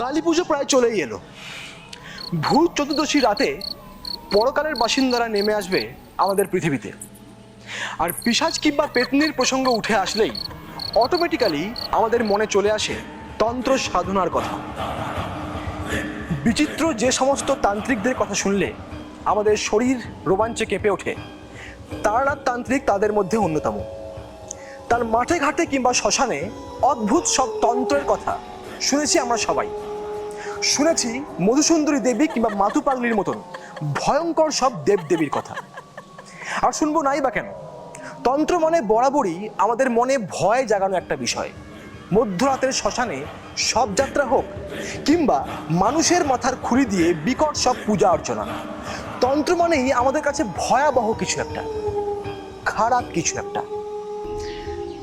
কালী পুজো প্রায় চলেই এলো। ভূত চতুর্দশী রাতে পরকালের বাসিন্দারা নেমে আসবে আমাদের পৃথিবীতে। আর পিসাজ কিংবা পেতনির প্রসঙ্গ উঠে আসলেই অটোমেটিক্যালি আমাদের মনে চলে আসে তন্ত্র সাধনার কথা। বিচিত্র যে সমস্ত তান্ত্রিকদের কথা শুনলে আমাদের শরীর রোমাঞ্চে কেঁপে ওঠে। তারানাথ তান্ত্রিক তাদের মধ্যে অন্যতম। তার মাঠে ঘাটে কিংবা শ্মশানে অদ্ভুত সব তন্ত্রের কথা শুনেছি আমরা সবাই। শুনেছি মধুসুন্দরী দেবী কিংবা মাতু পাগলির মতন ভয়ঙ্কর সব দেবদেবীর কথা। আর শুনব নাই বা কেন? তন্ত্র মনে বরাবরই আমাদের মনে ভয় জাগানো একটা বিষয়। মধ্যরাতের শ্মশানে সব যাত্রা হোক, কিংবা মানুষের মাথার খুলি দিয়ে বিকট সব পূজা অর্চনা। তন্ত্র মানেই আমাদের কাছে ভয়াবহ কিছু একটা, খারাপ কিছু একটা।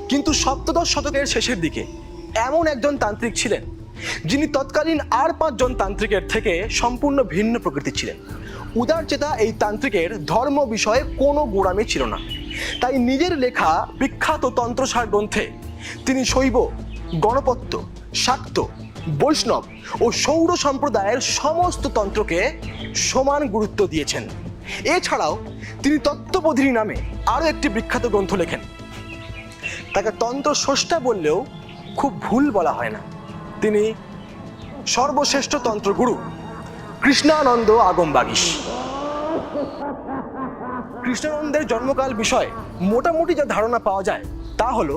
কিন্তু সপ্তদশ শতকের শেষের দিকে এমন একজন তান্ত্রিক ছিলেন যিনি তৎকালীন আর পাঁচজন তান্ত্রিকের থেকে সম্পূর্ণ ভিন্ন প্রকৃতির ছিলেন। উদারচেতা এই তান্ত্রিকের ধর্ম বিষয়ে কোনো গোড়ামি ছিল না। তাই নিজের লেখা বিখ্যাত তন্ত্রসার গ্রন্থে তিনি শৈব, গণপত্য, শাক্ত, বৈষ্ণব ও সৌর সম্প্রদায়ের সমস্ত তন্ত্রকে সমান গুরুত্ব দিয়েছেন। এছাড়াও তিনি তত্ত্ববোধিনী নামে আরও একটি বিখ্যাত গ্রন্থ লেখেন। তাকে তন্ত্র স্রষ্টা বললেও খুব ভুল বলা হয় না। তিনি সর্বশ্রেষ্ঠ তন্ত্রগুরু কৃষ্ণানন্দ আগমবাগীশ। কৃষ্ণানন্দের জন্মকাল বিষয়ে মোটামুটি যা ধারণা পাওয়া যায় তা হলো,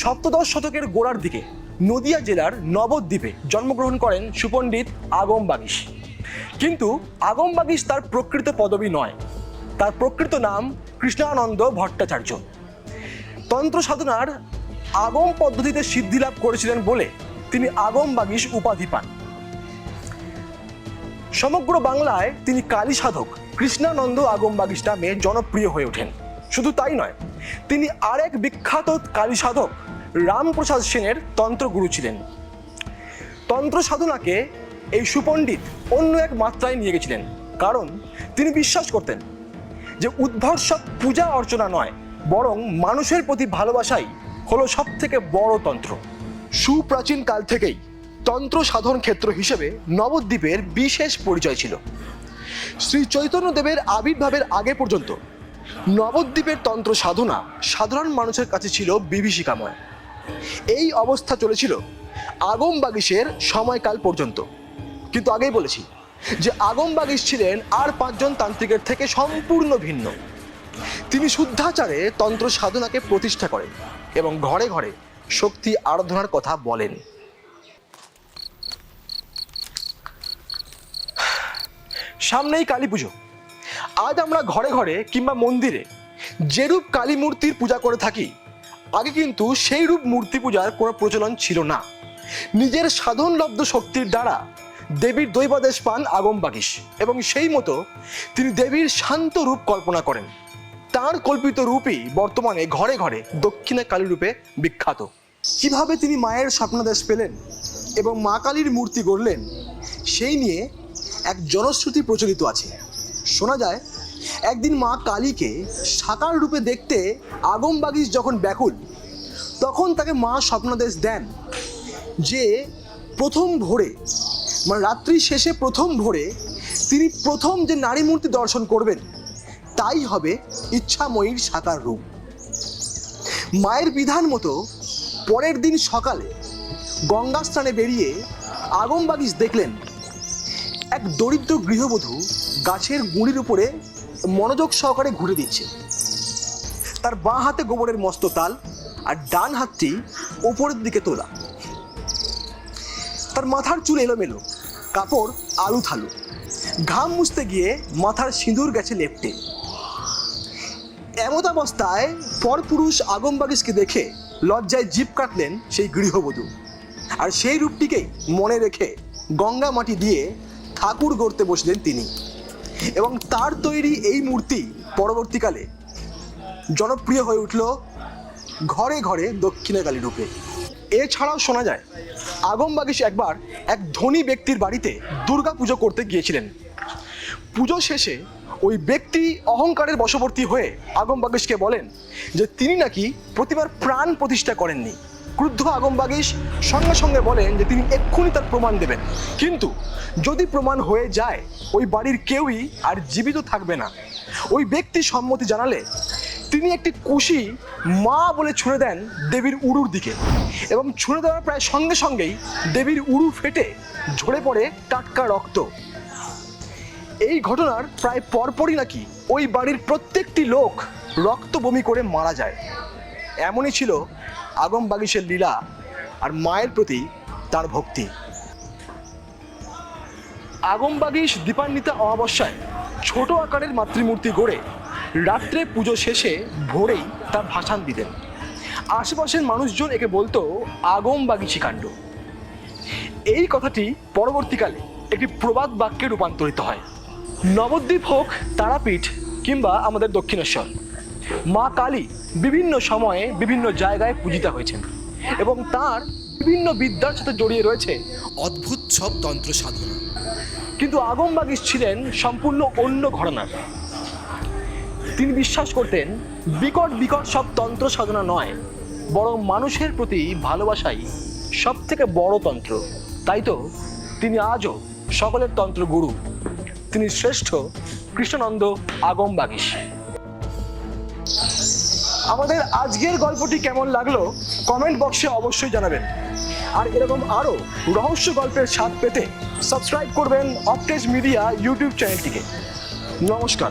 সপ্তদশ শতকের গোড়ার দিকে নদিয়া জেলার নবদ্বীপে জন্মগ্রহণ করেন সুপণ্ডিত আগম বাগিস কিন্তু আগম বাগিস তার প্রকৃত পদবী নয়, তার প্রকৃত নাম কৃষ্ণানন্দ ভট্টাচার্য। তন্ত্র সাধনার আগম পদ্ধতিতে সিদ্ধি লাভ করেছিলেন বলে তিনি আগম বাগিস উপাধি পান। সমগ্র বাংলায় তিনি কালী সাধক কৃষ্ণানন্দ আগম বাগিস নামে জনপ্রিয় হয়ে ওঠেন। শুধু তাই নয়, তিনি আরেক বিখ্যাত কালী সাধক রামপ্রসাদ সেনের তন্ত্রগুরু ছিলেন। তন্ত্র সাধনাকে এই সুপণ্ডিত অন্য এক মাত্রায় নিয়ে গেছিলেন, কারণ তিনি বিশ্বাস করতেন যে উদ্ভর্ষক পূজা অর্চনা নয়, বরং মানুষের প্রতি ভালোবাসাই হলো সব থেকে বড় তন্ত্র। সুপ্রাচীন কাল থেকেই তন্ত্র সাধন ক্ষেত্র হিসেবে নবদ্বীপের বিশেষ পরিচয় ছিল। শ্রী চৈতন্যদেবের আবির্ভাবের আগে পর্যন্ত নবদ্বীপের তন্ত্র সাধনা সাধারণ মানুষের কাছে ছিল বিভীষিকাময়। এই অবস্থা চলেছিল আগম বাগিসের সময়কাল পর্যন্ত। কিন্তু আগেই বলেছি যে আগম বাগিস ছিলেন আর পাঁচজন তান্ত্রিকের থেকে সম্পূর্ণ ভিন্ন। তিনি শুদ্ধাচারে তন্ত্র সাধনাকে প্রতিষ্ঠা করেন এবং ঘরে ঘরে শক্তি আরাধনার কথা বলেন। সামনেই কালী পুজো। আজ আমরা ঘরে ঘরে কিংবা মন্দিরে যেরূপ কালী মূর্তির পূজা করে থাকি, আগে কিন্তু সেই রূপ মূর্তি পূজার কোনো প্রচলন ছিল না। নিজের সাধনলব্ধ শক্তির দ্বারা দেবীর দৈবাদেশ পান আগম বাগিস এবং সেই মতো তিনি দেবীর শান্ত রূপ কল্পনা করেন। তার কল্পিত রূপই বর্তমানে ঘরে ঘরে দক্ষিণা কালী রূপে বিখ্যাত। কীভাবে তিনি মায়ের স্বপ্নাদেশ পেলেন এবং মা কালীর মূর্তি গড়লেন, সেই নিয়ে এক জনশ্রুতি প্রচলিত আছে। শোনা যায়, একদিন মা কালীকে সাকার রূপে দেখতে আগম বাগিস যখন ব্যাকুল, তখন তাকে মা স্বপ্নাদেশ দেন, যে প্রথম ভোরে মানে রাত্রি শেষে প্রথম ভোরে তিনি প্রথম যে নারী মূর্তি দর্শন করবেন, তাই হবে ইচ্ছাময়ীর সাকার রূপ। মায়ের বিধান মতো পরের দিন সকালে গঙ্গা স্নানে বেরিয়ে আগম বাগিস দেখলেন এক দরিদ্র গৃহবধূ গাছের গুঁড়ির উপরে মনোযোগ সহকারে ঘুরে দিচ্ছে। তার বাঁ হাতে গোবরের মস্ত তাল আর ডান হাতটি ওপরের দিকে তোলা। তার মাথার চুল এলোমেলো, কাপড় আলু থালু ঘাম মুছতে গিয়ে মাথার সিঁদুর গেছে লেপটে। এমত অবস্থায় পরপুরুষ আগমবাগিসকে দেখে লজ্জায় জিপ কাটলেন সেই গৃহবধূ। আর সেই রূপটিকেই মনে রেখে গঙ্গা মাটি দিয়ে ঠাকুর গড়তে বসলেন তিনি। এবং তার তৈরি এই মূর্তি পরবর্তীকালে জনপ্রিয় হয়ে উঠল ঘরে ঘরে দক্ষিণাকালী রূপে। এছাড়াও শোনা যায় আগম বাগিস একবার এক ধনী ব্যক্তির বাড়িতে দুর্গা পুজো করতে গিয়েছিলেন। পুজো শেষে ওই ব্যক্তি অহংকারের বশবর্তী হয়ে আগম বাগিসকে বলেন যে তিনি নাকি প্রতিবার প্রাণ প্রতিষ্ঠা করেননি। ক্রুদ্ধ আগম বাগিস সঙ্গে সঙ্গে বলেন যে তিনি এক্ষুনি তার প্রমাণ দেবেন। কিন্তু যদি প্রমাণ হয়ে যায়, ওই বাড়ির কেউই আর জীবিত থাকবে না। ওই ব্যক্তি সম্মতি জানালে তিনি একটি কুশি মা বলে ছুঁড়ে দেন দেবীর উড়ুর দিকে এবং ছুঁড়ে দেওয়ার প্রায় সঙ্গে সঙ্গেই দেবীর উড়ু ফেটে ঝরে পড়ে টাটকা রক্ত। এই ঘটনার প্রায় পরপরই নাকি ওই বাড়ির প্রত্যেকটি লোক রক্ত বমি করে মারা যায়। এমনই ছিল আগম বাগিসের লীলা আর মায়ের প্রতি তার ভক্তি। আগম বাগিস দীপান্বিতা অমাবস্যায় ছোট আকারের মাতৃমূর্তি গড়ে রাত্রে পুজো শেষে ভোরেই তার ভাসান দিতেন। আশেপাশের মানুষজন একে বলতো আগম বাগিসি কাণ্ড। এই কথাটি পরবর্তীকালে একটি প্রবাদ বাক্যে রূপান্তরিত হয়। নবদ্বীপ হোক, তারাপীঠ কিংবা আমাদের দক্ষিণেশ্বর। মা কালী বিভিন্ন সময়ে বিভিন্ন জায়গায় পূজিতা হয়েছেন এবং তার বিভিন্ন বিদ্যার সাথে জড়িয়ে রয়েছে অদ্ভুত সব তন্ত্র সাধনা। কিন্তু আগম বাগিস ছিলেন সম্পূর্ণ অন্য ঘটনার তিনি বিশ্বাস করতেন, বিকট বিকট সব তন্ত্র সাধনা নয়, বরং মানুষের প্রতি ভালোবাসাই সব থেকে বড় তন্ত্র। তাই তো, তিনি আজও সকলের তন্ত্র গুরু তিনি শ্রেষ্ঠ কৃষ্ণনন্দ আগম বাগিস আমাদের আজকের গল্পটি কেমন লাগল কমেন্ট বক্সে অবশ্যই জানাবেন। আর এরকম আরও রহস্য গল্পের স্বাদ পেতে সাবস্ক্রাইব করবেন অপটেজ মিডিয়া ইউটিউব চ্যানেলটিকে। নমস্কার।